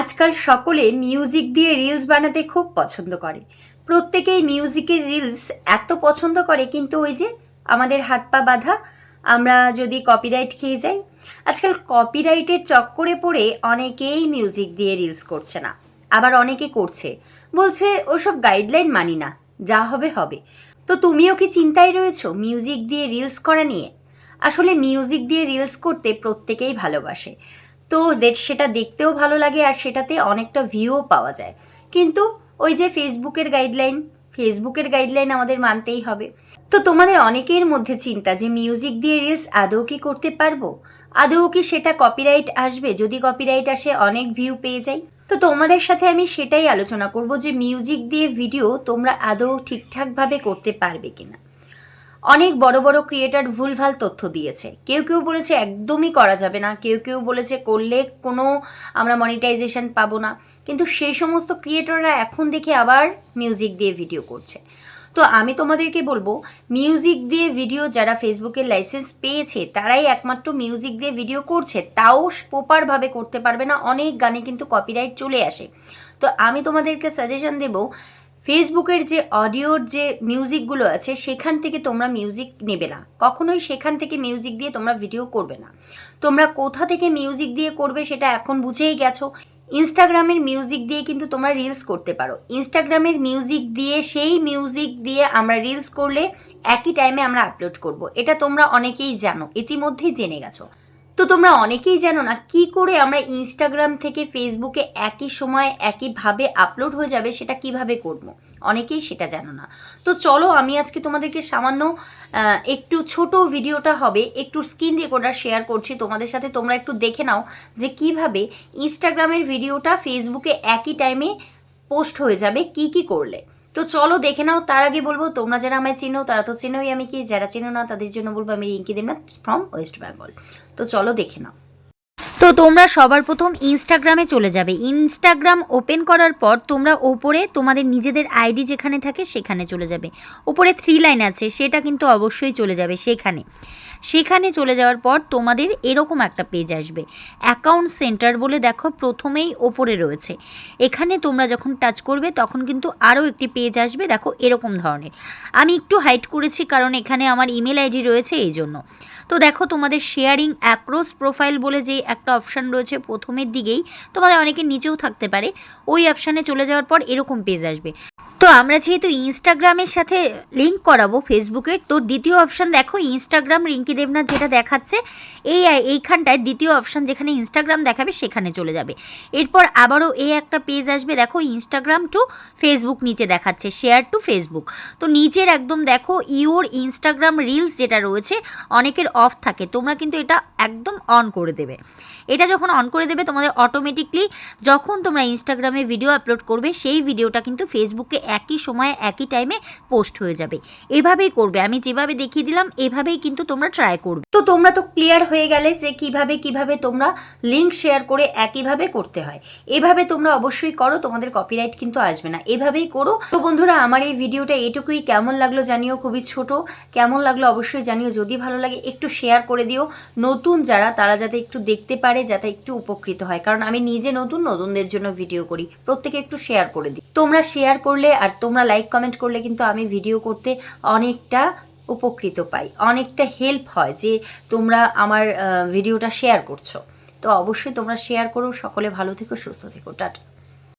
আজকাল সকলে মিউজিক দিয়ে রিলস বানাতে খুব পছন্দ করে। প্রত্যেকেই মিউজিকের রিলস এত পছন্দ করে, কিন্তু ওই যে আমাদের হাত পা বাঁধা, আমরা যদি কপিরাইট খেয়ে যাই, আজকাল কপিরাইটের চক্করে পড়ে অনেকেই মিউজিক দিয়ে রিলস করছে না, আবার অনেকে করছে। বলছে, ওসব গাইডলাইন মানি না, যা হবে হবে। তো তুমিও কি চিন্তায় রয়েছো মিউজিক দিয়ে রিলস করা নিয়ে? আসলে মিউজিক দিয়ে রিলস করতে প্রত্যেকেই ভালোবাসে। তো সেটা দেখতেও ভালো লাগে আর সেটাতে অনেকটা ভিউও পাওয়া যায়। কিন্তু ওই যে ফেসবুকের গাইডলাইন ফেসবুকের গাইডলাইন আমাদের মানতেই হবে। তো তোমাদের অনেকের মধ্যে চিন্তা যে মিউজিক দিয়ে রিলস আদৌ কি করতে পারব? আদৌ কি সেটা কপিরাইট আসবে? যদি কপিরাইট আসে, অনেক ভিউ পেয়ে যাই। তো তোমাদের সাথে আমি সেটাই আলোচনা করব যে মিউজিক দিয়ে ভিডিও তোমরা আদৌ ঠিকঠাকভাবে করতে পারবে কিনা। অনেক বড় বড় ক্রিয়েটার ভুলভাল তথ্য দিয়েছে। কেউ কেউ বলেছে একদমই করা যাবে না, কেউ কেউ বলেছে করলে কোনো আমরা মনিটাইজেশন পাবো না। কিন্তু সেই সমস্ত ক্রিয়েটররা এখন দেখে আবার মিউজিক দিয়ে ভিডিও করছে। তো আমি তোমাদেরকে বলব মিউজিক দিয়ে ভিডিও যারা ফেসবুকের লাইসেন্স পেয়েছে, তারাই একমাত্র মিউজিক দিয়ে ভিডিও করছে, তাও প্রপারভাবে করতে পারবে না, অনেক গানে কিন্তু কপিরাইট চলে আসে। তো আমি তোমাদেরকে সাজেশন দেবো ফেসবুকের যে অডিওর যে মিউজিকগুলো আছে, সেখান থেকে তোমরা মিউজিক নেবে না। কখনোই সেখান থেকে মিউজিক দিয়ে তোমরা ভিডিও করবে না। তোমরা কোথা থেকে মিউজিক দিয়ে করবে সেটা এখন বুঝেই গেছো। ইনস্টাগ্রামের মিউজিক দিয়ে কিন্তু তোমরা রিলস করতে পারো। ইনস্টাগ্রামের মিউজিক দিয়ে, সেই মিউজিক দিয়ে আমরা রিলস করলে একই টাইমে আমরা আপলোড করব। এটা তোমরা অনেকেই জানো। ইতিমধ্যেই জেনে গেছো। তো তোমরা অনেকেই জানো না কি করে আমরা ইনস্টাগ্রাম থেকে ফেসবুকে একই সময় একইভাবে আপলোড হয়ে যাবে, সেটা কীভাবে করব? অনেকেই সেটা জানো না। তো চলো আমি আজকে তোমাদেরকে সামান্য একটু ছোট ভিডিওটা হবে, একটু স্ক্রিন রেকর্ডার শেয়ার করছি তোমাদের সাথে, তোমরা একটু দেখে নাও যে কীভাবে ইনস্টাগ্রামের ভিডিওটা ফেসবুকে একই টাইমে পোস্ট হয়ে যাবে, কি কি করলে। তো চলো দেখে নাও, তার আগে বলব, তোমরা যারা আমায় চিনো, তারা তো চিনোই আমি কি, যারা চিনো না, তাদের জন্য বলব আমি রিঙ্কি দেবনাথ ফ্রম ওয়েস্ট বেঙ্গল তো চলো দেখে নাও। তো তোমরা সবার প্রথম ইনস্টাগ্রামে চলে যাবে। ইনস্টাগ্রাম ওপেন করার পর তোমরা ওপরে তোমাদের নিজেদের আইডি যেখানে থাকে সেখানে চলে যাবে। ওপরে থ্রি লাইন আছে, সেটা কিন্তু অবশ্যই চলে যাবে সেখানে। সেখানে চলে যাওয়ার পর তোমাদের এরকম একটা পেজ আসবে। অ্যাকাউন্ট সেন্টার বলে দেখো প্রথমেই ওপরে রয়েছে। এখানে তোমরা যখন টাচ করবে তখন কিন্তু আরও একটি পেজ আসবে। দেখো এরকম ধরনের। আমি একটু হাইট করেছি কারণ এখানে আমার ইমেল আইডি রয়েছে এই জন্য। তো দেখো, তোমাদের শেয়ারিং অ্যাক্রোস প্রোফাইল বলে যে একটা অপশান রয়েছে প্রথমের দিকেই, তোমাদের অনেকের নিচেও থাকতে পারে, ওই অপশানে চলে যাওয়ার পর এরকম পেজ আসবে। তো আমরা যেহেতু ইনস্টাগ্রামের সাথে লিঙ্ক করাবো ফেসবুকের তো দ্বিতীয় অপশান দেখো, ইনস্টাগ্রাম রিঙ্কি দেবনাথ যেটা দেখাচ্ছে, এই, এইখানটায় দ্বিতীয় অপশান যেখানে ইনস্টাগ্রাম দেখাবে, সেখানে চলে যাবে। এরপর আবারও এই একটা পেজ আসবে, দেখো, ইনস্টাগ্রাম টু ফেসবুক নিচে দেখাচ্ছে শেয়ার টু ফেসবুক তো নিচের একদম দেখো ইওর ইনস্টাগ্রাম রিলস যেটা রয়েছে, অনেকের অফ থাকে তোমরা কিন্তু এটা একদম অন করে দেবে। এটা যখন অন করে দেবে তোমাদের অটোমেটিকলি যখন তোমরা ইনস্টাগ্রামে ভিডিও আপলোড করবে, সেই ভিডিওটা কিন্তু ফেসবুকে একই সময়ে, একই টাইমে পোস্ট হয়ে যাবে। এভাবেই করবে। আমি যেভাবে দেখিয়ে দিলাম, এভাবেই কিন্তু তোমরা ট্রাই করবে। তো তোমরা তো ক্লিয়ার হয়ে গেলে যে কীভাবে কীভাবে তোমরা লিঙ্ক শেয়ার করে একইভাবে করতে হয়। এভাবে তোমরা অবশ্যই করো, তোমাদের কপিরাইট কিন্তু আসবে না। এভাবেই করো। তো বন্ধুরা, আমার এই ভিডিওটা এটুকুই। কেমন লাগল জানিও, খুবই ছোট। কেমন লাগল অবশ্যই জানিও। যদি ভালো লাগে, একটু শেয়ার করে দিও। নতুন যারা, তারা যাতে একটু দেখতে পারে যাতে একটু উপকৃত হয়। কারণ আমি নিজে নতুন নতুনদের জন্য ভিডিও করি। প্রত্যেকে একটু শেয়ার করে দিই। তোমরা শেয়ার করলে আর তোমরা লাইক কমেন্ট করলে কিন্তু আমি ভিডিও করতে অনেকটা উপকৃত পাই। অনেকটা হেল্প হয় যে তোমরা আমার ভিডিওটা শেয়ার করছ। তো অবশ্যই তোমরা শেয়ার করো। সকলে ভালো থেকো, সুস্থ থেকো। টাটা।